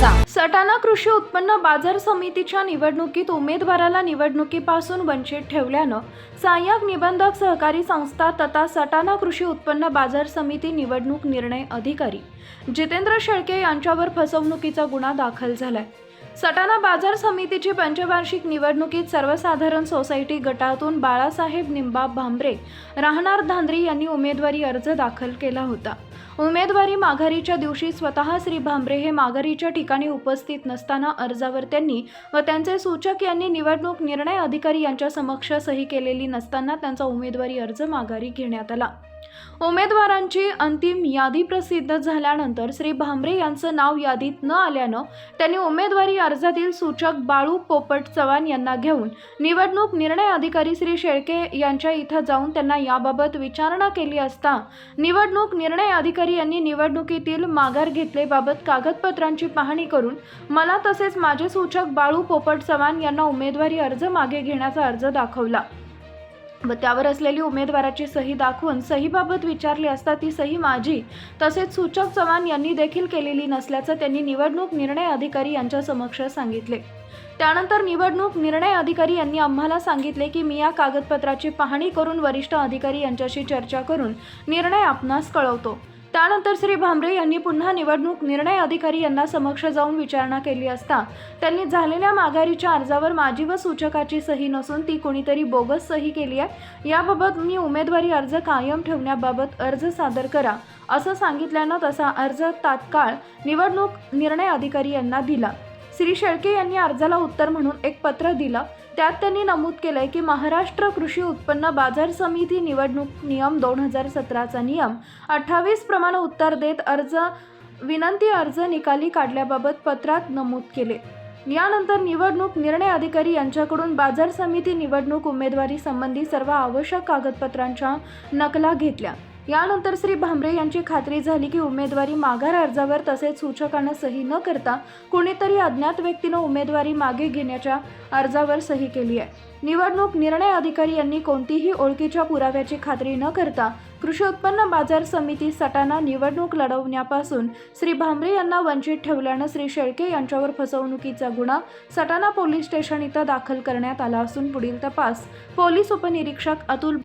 सटाणा कृषी उत्पन्न बाजार समितीच्या निवडणुकीत उमेदवाराला निवडणुकीपासून वंचित ठेवल्यानं सहाय्यक निबंधक सहकारी संस्था तथा सटाणा कृषी उत्पन्न बाजार समिती निवडणूक निर्णय अधिकारी जितेंद्र शेळके यांच्यावर फसवणुकीचा गुन्हा दाखल झालाय. सटाणा बाजार समितीची पंचवार्षिक निवडणुकीत सर्वसाधारण सोसायटी गटातून बाळासाहेब निंबा भांबरे राहणार धांद्री यांनी उमेदवारी अर्ज दाखल केला होता. उमेदवारी माघारीच्या दिवशी स्वतः श्री भांबरे हे माघारीच्या ठिकाणी उपस्थित नसताना अर्जावर त्यांनी व त्यांचे सूचक यांनी निवडणूक निर्णय अधिकारी यांच्या समक्ष सही केलेली नसताना त्यांचा उमेदवारी अर्ज माघारी घेण्यात आला. उमेदवारांची अंतिम यादी प्रसिद्ध झाल्यानंतर श्री भांबरे यांचं नाव यादीत न आल्यानं त्यांनी उमेदवारी अर्जातील सूचक बाळू पोपट चव्हाण यांना घेऊन निवडणूक निर्णय अधिकारी श्री शेळके यांच्या इथं जाऊन त्यांना याबाबत विचारणा केली असता निवडणूक निर्णय अधिकारी यांनी निवडणुकीतील माघार घेतलेबाबत कागदपत्रांची पाहणी करून मला तसेच माझे सूचक बाळू पोपट चव्हाण यांना उमेदवारी अर्ज मागे घेण्याचा अर्ज दाखवला. व त्यावर असलेली उमेदवाराची सही दाखवून सहीबाबत विचारली असता ती सही माझी. तसेच सूचक चव्हाण यांनी देखील केलेली नसल्याचं त्यांनी निवडणूक निर्णय अधिकारी यांच्या समक्ष सांगितले. त्यानंतर निवडणूक निर्णय अधिकारी यांनी आम्हाला सांगितले की मी या कागदपत्राची पाहणी करून वरिष्ठ अधिकारी यांच्याशी चर्चा करून निर्णय आपणास कळवतो. त्यानंतर श्री भांबरे यांनी पुन्हा निवडणूक निर्णय अधिकारी यांना समक्ष जाऊन विचारणा केली असता त्यांनी झालेल्या माघारीच्या अर्जावर माझी व सूचकाची सही नसून ती कोणीतरी बोगस सही केली आहे. याबाबत मी उमेदवारी अर्ज कायम ठेवण्याबाबत अर्ज सादर करा असं सांगितल्यानं तसा अर्ज तात्काळ निवडणूक निर्णय अधिकारी यांना दिला. श्री शेळके यांनी अर्जाला उत्तर म्हणून एक पत्र दिलं. त्यात त्यांनी नमूद केलंय की महाराष्ट्र कृषी उत्पन्न बाजार समिती निवडणूक नियम दोन हजार सतराचा नियम अठ्ठावीस प्रमाणे उत्तर देत अर्ज विनंती अर्ज निकाली काढल्याबाबत पत्रात नमूद केले. यानंतर निवडणूक निर्णय अधिकारी यांच्याकडून बाजार समिती निवडणूक उमेदवारी संबंधी सर्व आवश्यक कागदपत्रांच्या नकला घेतल्या. यानंतर श्री भांबरे यांची खात्री झाली की उमेदवारी माघार अर्जावर तसेच सूचकानं सही न करता कुणीतरी अज्ञात व्यक्तीनं उमेदवारी मागे घेण्याच्या अर्जावर सही केली आहे. निवडणूक निर्णय अधिकारी यांनी कोणतीही ओळखीच्या पुराव्याची खात्री न करता कृषी उत्पन्न बाजार समिती सटाना निवडणूक लढवण्यापासून श्री भांबरे यांना वंचित ठेवल्यानं श्री शेळके यांच्यावर फसवणुकीचा गुन्हा सटाणा पोलीस स्टेशन इथं दाखल करण्यात आला असून पुढील तपास पोलीस उपनिरीक्षक अतुल